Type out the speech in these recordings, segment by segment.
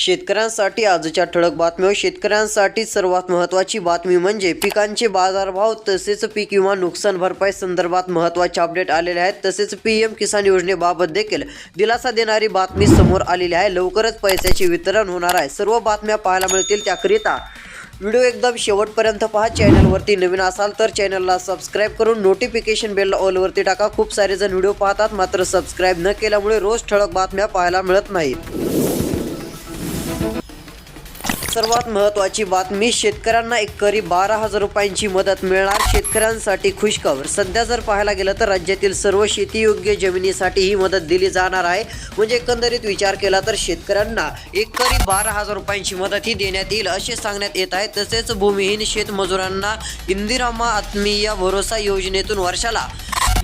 शेतकऱ्यांसाठी आजच्या ठळक बातम्या. शेतकऱ्यांसाठी सर्वात महत्त्वाची बातमी म्हणजे पिकांचे बाजारभाव तसेच पीक विमा नुकसान भरपाई संदर्भात महत्त्वाचे अपडेट आलेले आहेत. तसेच पी एम किसान योजनेबाबत देखील दिलासा देणारी बातमी समोर आलेली आहे. लवकरच पैशाचे वितरण होणार आहे. सर्व बातम्या पाहायला मिळतील त्याकरिता व्हिडिओ एकदम शेवटपर्यंत पहा. चॅनलवरती नवीन असाल तर चॅनलला सबस्क्राईब करून नोटिफिकेशन बेल ऑलवरती टाका. खूप सारे जण व्हिडिओ पाहतात मात्र सबस्क्राईब न केल्यामुळे रोज ठळक बातम्या पाहायला मिळत नाहीत. सर्वात महत्त्वाची बातमी शेतकऱ्यांना एकरी बारा हजार रुपयांची मदत मिळणार. शेतकऱ्यांसाठी खुशखबर. सध्या जर पाहायला गेलं तर राज्यातील सर्व शेतीयोग्य जमिनीसाठी ही मदत दिली जाणार आहे. म्हणजे एकंदरीत विचार केला तर शेतकऱ्यांना एकरी बारा हजार रुपयांची मदत ही देण्यात येईल असे सांगण्यात येत आहे. तसेच भूमिहीन शेतमजुरांना इंदिरामा आत्मीय भरोसा योजनेतून वर्षाला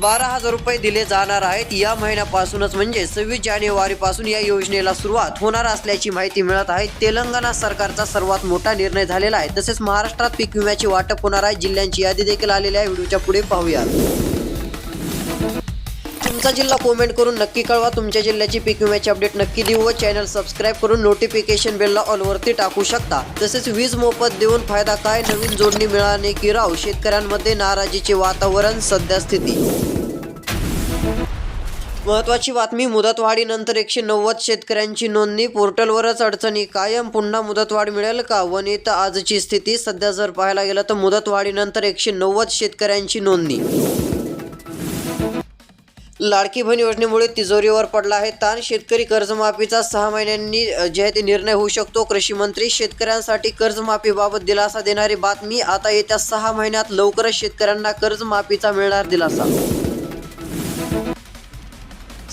बारा हजार रुपये दिले जाणार आहेत. या महिन्यापासूनच म्हणजे सव्वीस जानेवारीपासून या योजनेला सुरुवात होणार असल्याची माहिती मिळत आहे. तेलंगणा सरकारचा सर्वात मोठा निर्णय झालेला आहे. तसेच महाराष्ट्रात पीक विम्याचे वाटप होणार आहे. जिल्ह्यांची यादी देखील आलेली आहे. व्हिडिओच्या पुढे पाहूया तुमचा जिल्हा कमेंट करून नक्की कळवा. तुमच्या जिल्ह्याची पीक विम्याची अपडेट नक्की देऊ व चॅनल सबस्क्राईब करून नोटिफिकेशन बेलला ऑलवरती टाकू शकता. तसेच वीज मोफत देऊन फायदा काय? नवीन जोडणी मिळाली की राव? शेतकऱ्यांमध्ये नाराजीचे वातावरण सध्या स्थिती. महत्वाची बातमी मुदतवाढीनंतर एकशे नव्वद शेतकऱ्यांची नोंदणी. पोर्टलवरच अडचणी कायम. पुन्हा मुदतवाढ मिळेल का? वनित आजची स्थिती. सध्या जर पाहायला गेलं तर मुदतवाढीनंतर एकशे नव्वद शेतकऱ्यांची नोंदणी. लाडकी बहीण योजनेमुळे तिजोरीवर पडला आहे ताण. शेतकरी कर्जमाफीचा सहा महिन्यांनी जे आहे ते निर्णय होऊ शकतो. कृषी मंत्री शेतकऱ्यांसाठी कर्जमाफीबाबत दिलासा देणारी बातमी आता येत्या सहा महिन्यात लवकरच शेतकऱ्यांना कर्जमाफीचा मिळणार दिलासा.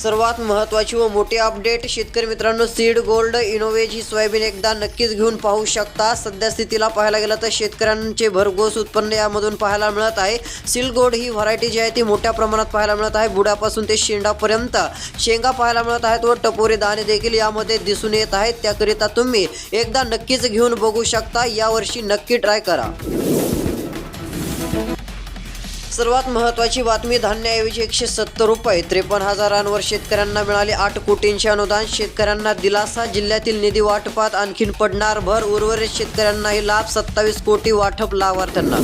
सर्वात महत्त्वाची व मोठी अपडेट शेतकरी मित्रांनो सीड गोल्ड इनोवेज ही सोयाबीन एकदा नक्कीच घेऊन पाहू शकता. सध्या स्थितीला पाहायला गेलं तर शेतकऱ्यांचे भरघोस उत्पन्न यामधून पाहायला मिळत आहे. सील गोल्ड ही व्हरायटी जी आहे ती मोठ्या प्रमाणात पाहायला मिळत आहे. बुडापासून ते शेंडापर्यंत शेंगा पाहायला मिळत आहेत व टपोरे दाणे देखील यामध्ये दिसून येत आहेत. त्याकरिता तुम्ही एकदा नक्कीच घेऊन बघू शकता. यावर्षी नक्की ट्राय करा. सर्वात महत्त्वाची बातमी धान्याऐवजी एकशे सत्तर रुपये त्रेपन्न हजारांवर शेतकऱ्यांना मिळाले आठ कोटींचे अनुदान. शेतकऱ्यांना दिलासा जिल्ह्यातील निधी वाटपात आणखीन पडणार भर उर्वरित शेतकऱ्यांनाही लाभ सत्तावीस कोटी वाटप लाभार्थ्यांना.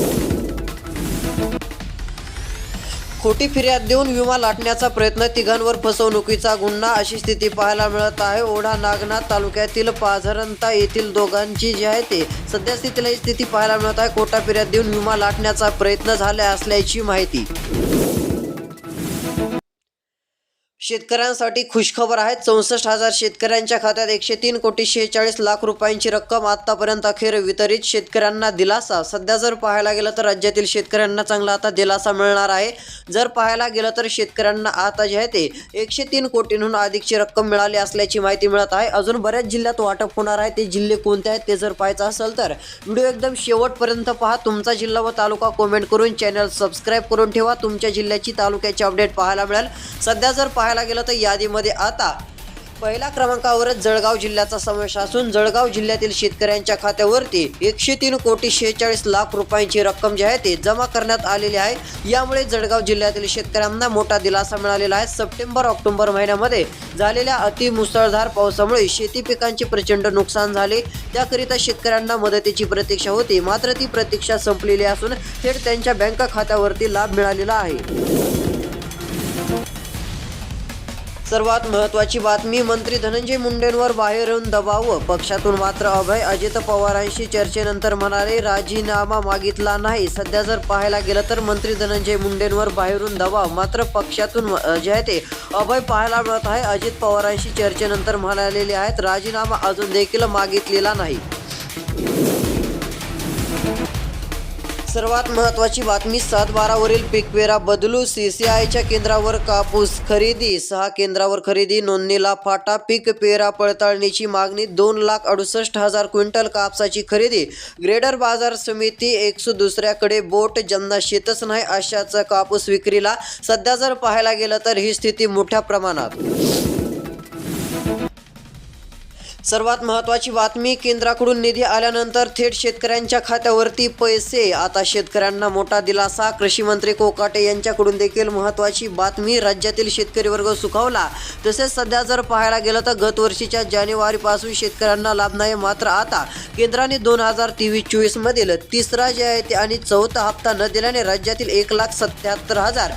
खोटी फिर्याद देऊन विमा लाटण्याचा प्रयत्न तिघांवर फसवणुकीचा गुन्हा अशी स्थिती पाहायला मिळत आहे. ओढा नागनाथ तालुक्यातील पाझरंता येथील दोघांची जी आहे ते सध्या स्थितीला ही स्थिती पाहायला मिळत आहे. खोटा फिर्याद देऊन विमा लाटण्याचा प्रयत्न झाला असल्याची माहिती. शेतकऱ्यांसाठी खुशखबर आहे चौसष्ट हजार शेतकऱ्यांच्या खात्यात एकशे तीन कोटी शेहेचाळीस लाख रुपयांची रक्कम आतापर्यंत अखेर वितरित. शेतकऱ्यांना दिलासा. सध्या जर पाहायला गेलं तर राज्यातील शेतकऱ्यांना चांगला आता दिलासा मिळणार आहे. जर पाहायला गेलं तर शेतकऱ्यांना आता जे आहे ते एकशे तीन कोटींहून अधिकची रक्कम मिळाली असल्याची माहिती मिळत आहे. अजून बऱ्याच जिल्ह्यात वाटप होणार आहे. ते जिल्हे कोणते आहेत ते जर पाहायचं असेल तर व्हिडिओ एकदम शेवटपर्यंत पहा. तुमचा जिल्हा व तालुका कॉमेंट करून चॅनल सबस्क्राईब करून ठेवा. तुमच्या जिल्ह्याची तालुक्याची अपडेट पाहायला मिळेल. सध्या जर पाहायला गेलं तर यादीमध्ये आता पहिल्या क्रमांकावरच जळगाव जिल्ह्याचा समावेश असून जळगाव जिल्ह्यातील शेतकऱ्यांच्या खात्यावरती एकशे तीन कोटी शेहेचाळीस लाख रुपयांची रक्कम जी आहे ते जमा करण्यात आलेली आहे. यामुळे जळगाव जिल्ह्यातील शेतकऱ्यांना मोठा दिलासा मिळालेला आहे. सप्टेंबर ऑक्टोबर महिन्यामध्ये झालेल्या अतिमुसळधार पावसामुळे शेती पिकांचे प्रचंड नुकसान झाले. त्याकरिता शेतकऱ्यांना मदतीची प्रतीक्षा होती. मात्र ती प्रतीक्षा संपलेली असून थेट त्यांच्या बँक खात्यावरती लाभ मिळालेला आहे. सर्वात महत्त्वाची बातमी मंत्री धनंजय मुंडेंवर बाहेरून दबाव. पक्षातून मात्र अभय अजित पवारांशी चर्चेनंतर म्हणाले राजीनामा मागितला नाही. सध्या जर पाहायला गेलं तर मंत्री धनंजय मुंडेंवर बाहेरून दबाव. मात्र पक्षातून जे आहे ते अभय पाहायला मिळत आहे. अजित पवारांशी चर्चेनंतर म्हणालेले आहेत राजीनामा अजून देखील मागितलेला नाही. सर्वात महत्त्वाची बातमी सातबारावरील पिकवेरा बदलू सीसीआयच्या केंद्रावर कापूस खरेदी. सहा केंद्रावर खरेदी नोंदणीला फाटा. पीक पेरा पडताळणीची मागणी दोन लाख अडुसष्ट हजार क्विंटल कापसाची खरेदी. ग्रेडर बाजार समिती एकशे दुसऱ्याकडे बोट ज्यांना शेतच नाही अशाच कापूस विक्रीला. सध्या जर पाहायला गेलं तर ही स्थिती मोठ्या प्रमाणात. सर्वात महत्त्वाची बातमी केंद्राकडून निधी आल्यानंतर थेट शेतकऱ्यांच्या खात्यावरती पैसे. आता शेतकऱ्यांना मोठा दिलासा. कृषी मंत्री कोकाटे यांच्याकडून देखील महत्त्वाची बातमी राज्यातील शेतकरी वर्ग सुखावला. तसेच सध्या जर पाहायला गेलं तर गत वर्षीच्या जानेवारीपासून शेतकऱ्यांना लाभ नाही मात्र आता केंद्राने दोन हजार तेवीस चोवीसमधील तिसरा जे आहे ते आणि चौथा हप्ता न दिल्याने राज्यातील एक लाख सत्याहत्तर हजार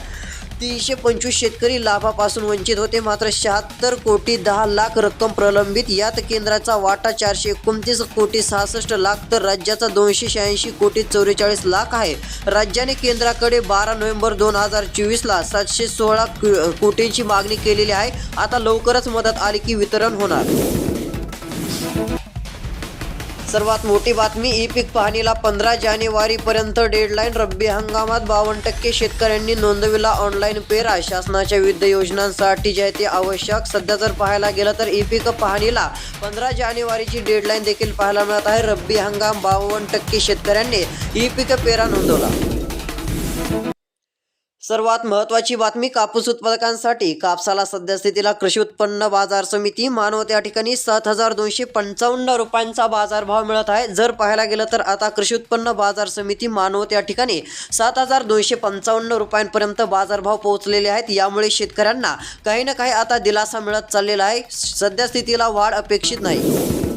तीनशे पंचवीस शेतकरी लाभापासून वंचित होते. मात्र शहात्तर कोटी दहा लाख रक्कम प्रलंबित. यात केंद्राचा वाटा चारशे एकोणतीस कोटी सहासष्ट लाख तर राज्याचा दोनशे शहाऐंशी कोटी चौवेचाळीस लाख आहे. राज्याने केंद्राकडे बारा नोव्हेंबर दोन हजार चोवीसला सातशे सोळा कोटींची मागणी केलेली आहे. आता लवकरच मदत आली की वितरण होणार. सर्वात मोठी बातमी ई पीक पाहणीला पंधरा जानेवारीपर्यंत डेडलाईन. रब्बी हंगामात बावन्न टक्के शेतकऱ्यांनी नोंदविला ऑनलाईन पेरा. शासनाच्या विविध योजनांसाठी जे आहे ते आवश्यक. सध्या जर पाहायला गेलं तर ई पीक पाहणीला पंधरा जानेवारीची डेडलाईन देखील पाहायला मिळत आहे. रब्बी हंगाम बावन्न टक्के शेतकऱ्यांनी ई पीक पेरा नोंदवला. सर्वात महत्त्वाची बातमी कापूस उत्पादकांसाठी. कापसाला सद्यस्थितीला कृषी उत्पन्न बाजार समिती मानव त्या ठिकाणी सात हजार दोनशे पंचावन्न रुपयांचा बाजारभाव मिळत आहे. जर पाहायला गेलं तर आता कृषी उत्पन्न बाजार समिती मानव त्या ठिकाणी सात हजार दोनशे पंचावन्न रुपयांपर्यंत बाजारभाव पोहोचलेले आहेत. यामुळे शेतकऱ्यांना काही ना काही आता दिलासा मिळत चाललेला आहे. सद्यस्थितीला वाढ अपेक्षित नाही.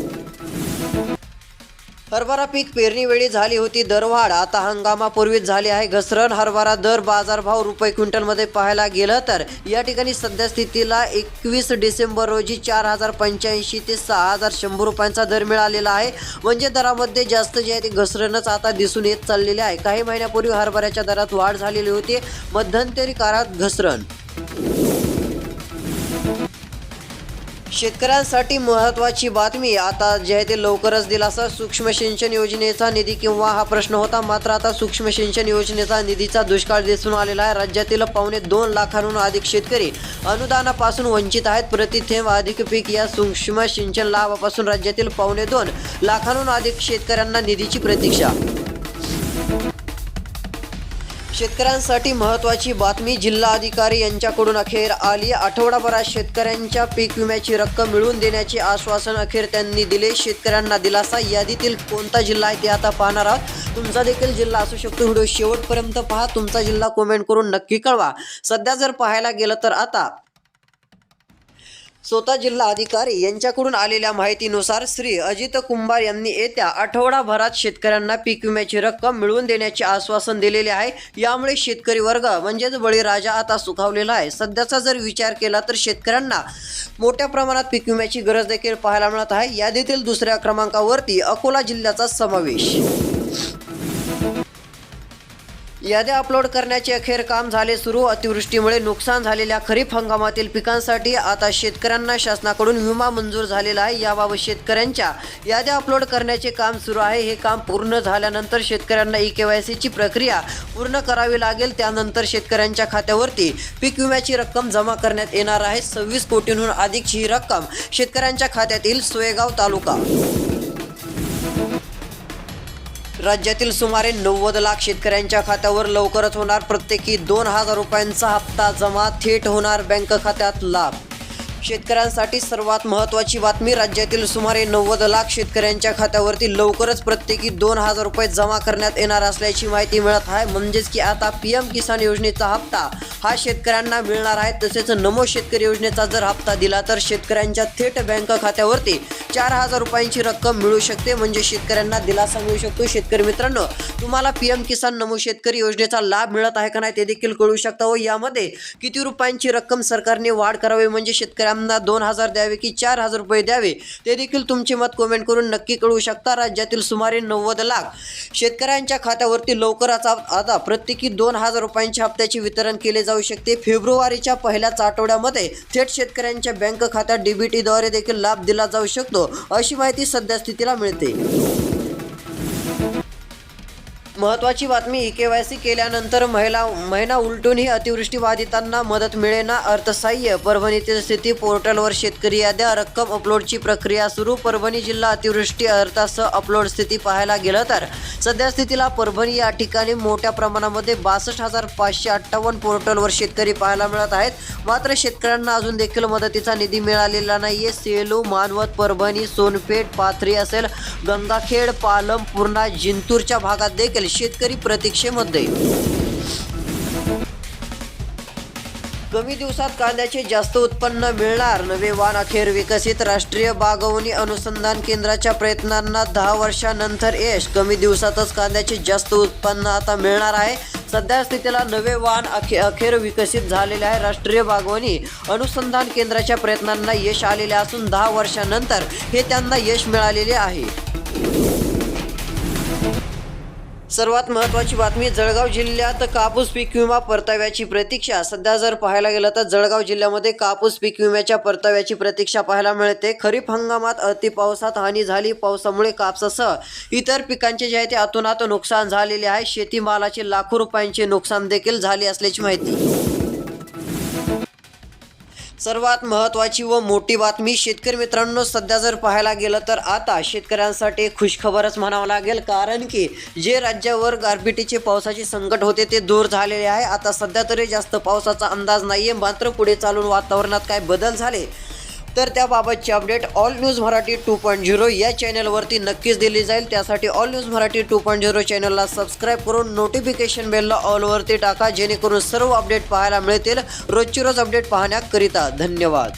हरभरा पीक पेरणीवेळी झाली होती. दरवाढ आता हंगामापूर्वीच झाली आहे. घसरण हरभरा दर बाजारभाव रुपये क्विंटलमध्ये पाहायला गेलं तर या ठिकाणी सध्या स्थितीला एकवीस डिसेंबर रोजी चार हजार पंच्याऐंशी ते सहा हजार शंभर रुपयांचा दर मिळालेला आहे. म्हणजे दरामध्ये जास्त जे आहे ते घसरणच आता दिसून येत चाललेले आहे. काही महिन्यापूर्वी हरभऱ्याच्या दरात वाढ झालेली होती. मध्यंतरी काळात घसरण. शेतकऱ्यांसाठी महत्त्वाची बातमी. आता जे आहे ते लवकरच दिलासा. सूक्ष्म सिंचन योजनेचा निधी किंवा हा प्रश्न होता मात्र आता सूक्ष्म सिंचन योजनेचा निधीचा दुष्काळ दिसून आलेला आहे. राज्यातील पावणे दोन लाखांहून अधिक शेतकरी अनुदानापासून वंचित आहेत. प्रतिथेंब अधिक पीक या सूक्ष्म सिंचन लाभापासून राज्यातील पावणे दोन लाखांहून अधिक शेतकऱ्यांना निधीची प्रतीक्षा शेतकऱ्यांसाठी महत्त्वाची बातमी जिल्हा अधिकारी यांच्याकडून अखेर आली. आठवडाभरात शेतकऱ्यांच्या पीक विम्याची रक्कम मिळवून देण्याचे आश्वासन अखेर त्यांनी दिले. शेतकऱ्यांना दिलासा. यादीतील कोणता जिल्हा आहे ते आता पाहणार आहोत. तुमचा देखील जिल्हा असू शकतो. व्हिडिओ शेवटपर्यंत पहा. तुमचा जिल्हा कमेंट करून नक्की कळवा. सध्या जर पाहायला गेलं तर आता स्वतः जिल्हा अधिकारी यांच्याकडून आलेल्या माहितीनुसार श्री अजित कुंभार यांनी येत्या आठवडाभरात शेतकऱ्यांना पीक विम्याची रक्कम मिळवून देण्याचे आश्वासन दिलेले आहे. यामुळे शेतकरी वर्ग म्हणजेच बळीराजा आता सुखावलेला आहे. सध्याचा जर विचार केला तर शेतकऱ्यांना मोठ्या प्रमाणात पीक विम्याची गरज देखील पाहायला मिळत आहे. यादीतील दुसऱ्या क्रमांकावरती अकोला जिल्ह्याचा समावेश. याद्या अपलोड करण्याचे अखेर काम झाले सुरू. अतिवृष्टीमुळे नुकसान झालेल्या खरीप हंगामातील पिकांसाठी आता शेतकऱ्यांना शासनाकडून विमा मंजूर झालेला आहे. याबाबत शेतकऱ्यांच्या याद्या अपलोड करण्याचे काम सुरू आहे. हे काम पूर्ण झाल्यानंतर शेतकऱ्यांना ई के वाय सीची प्रक्रिया पूर्ण करावी लागेल. त्यानंतर शेतकऱ्यांच्या खात्यावरती पीक विम्याची रक्कम जमा करण्यात येणार आहे. सव्वीस कोटींहून अधिकची ही रक्कम शेतकऱ्यांच्या खात्यात येईल सोयगाव तालुका राज्यातील सुमारे नव्वद लाख शेतकऱ्यांच्या खात्यावर लवकरच होणार प्रत्येकी दोन हजार रुपयांचा हप्ता जमा थेट होणार बँक खात्यात लाभ. शेतकऱ्यांसाठी सर्वात महत्त्वाची बातमी राज्यातील सुमारे नव्वद लाख शेतकऱ्यांच्या खात्यावरती लवकरच प्रत्येकी दोन हजार रुपये जमा करण्यात येणार असल्याची माहिती मिळत आहे. म्हणजेच की आता पी एम किसान योजनेचा हप्ता हा शेतकऱ्यांना मिळणार आहे. तसेच नमो शेतकरी योजनेचा जर हप्ता दिला तर शेतकऱ्यांच्या थेट बँक खात्यावरती चार हजार रुपयांची रक्कम मिळू शकते. म्हणजे शेतकऱ्यांना दिलासा मिळू शकतो. शेतकरी मित्रांनो तुम्हाला पी एम किसान नमो शेतकरी योजनेचा लाभ मिळत आहे का नाही ते देखील कळू शकता व यामध्ये किती रुपयांची रक्कम सरकारने वाढ करावी? म्हणजे शेतकऱ्यांना दोन हजार द्यावे की चार हजार रुपये द्यावे ते देखील तुमचे मत कमेंट करून नक्की कळवू शकता. राज्यातील सुमारे नव्वद लाख शेतकऱ्यांच्या खात्यावरती लवकरच आता प्रत्येकी दोन हजार रुपयांच्या हप्त्याचे वितरण केले जाऊ शकते. फेब्रुवारीच्या पहिल्याच आठवड्यामध्ये थेट शेतकऱ्यांच्या बँक खात्यात डीबीटीद्वारे देखील लाभ दिला जाऊ शकतो अशी माहिती सध्या स्थितीला मिळते. महत्वाची बातमी ई के वाय सी केल्यानंतर महिला महिना उलटूनही अतिवृष्टी बाधितांना मदत मिळेना अर्थसाह्य. परभणीतील स्थिती पोर्टलवर शेतकरी याद्या रक्कम अपलोडची प्रक्रिया सुरू. परभणी जिल्हा अतिवृष्टी अर्थासह अपलोड स्थिती पाहायला गेलं तर सध्या स्थितीला परभणी या ठिकाणी मोठ्या प्रमाणामध्ये बासष्ट हजार पाचशे अठ्ठावन्न पोर्टलवर शेतकरी पाहायला मिळत आहेत. मात्र शेतकऱ्यांना अजून देखील मदतीचा निधी मिळालेला नाहीये. सेलू मानवत परभणी सोनपेठ पाथरी असेल गंगाखेड पालम पूर्णा जिंतूरच्या भागात देखील शेतकरी प्रतीक्षेमध्ये. कमी दिवसात कांद्याचे जास्त उत्पन्न मिळणार. नवे वाण अखेर विकसित. राष्ट्रीय बागवणी अनुसंधान केंद्राच्या प्रयत्नांना दहा वर्षानंतर यश. कमी दिवसातच कांद्याचे जास्त उत्पन्न आता मिळणार आहे. सध्या स्थितीला नवे वाण अखे अखेर विकसित झालेले आहे. राष्ट्रीय बागवणी अनुसंधान केंद्राच्या प्रयत्नांना यश आलेले असून दहा वर्षानंतर हे त्यांना यश मिळालेले आहे. सर्वात महत्त्वाची बातमी जळगाव जिल्ह्यात कापूस पीक विमा परताव्याची प्रतीक्षा. सध्या जर पाहायला गेलं तर जळगाव जिल्ह्यामध्ये कापूस पीक विम्याच्या परताव्याची प्रतीक्षा पाहायला मिळते. खरीप हंगामात अति पावसात हानी झाली. पावसामुळे कापसासह इतर पिकांचे जे आहे ते अतोनात नुकसान झालेले आहे. शेतीमालाचे लाखो रुपयांचे नुकसान देखील झाले असल्याची माहिती. सर्वात महत्त्वाची व मोठी बातमी शेतकरी मित्रांनो सध्या जर पाहायला गेलं तर आता शेतकऱ्यांसाठी खुशखबरच म्हणावं लागेल कारण की जे राज्यावर गारपिटीचे पावसाचे संकट होते ते दूर झालेले आहे. आता सध्या तरी जास्त पावसाचा अंदाज नाही आहे मात्र पुढे चालून वातावरणात काय बदल झाले? तर त्याबाबतची update all news Marathi two point zero या चॅनलवरती नक्कीच दिली जाईल. त्यासाठी all news Marathi two point zero चॅनलला सबस्क्राईब करून नोटिफिकेशन बेलला ऑलवरती टाका जेणेकरून सर्व अपडेट पाहायला मिळतील. रोजची रोज अपडेट पाहण्याकरिता धन्यवाद.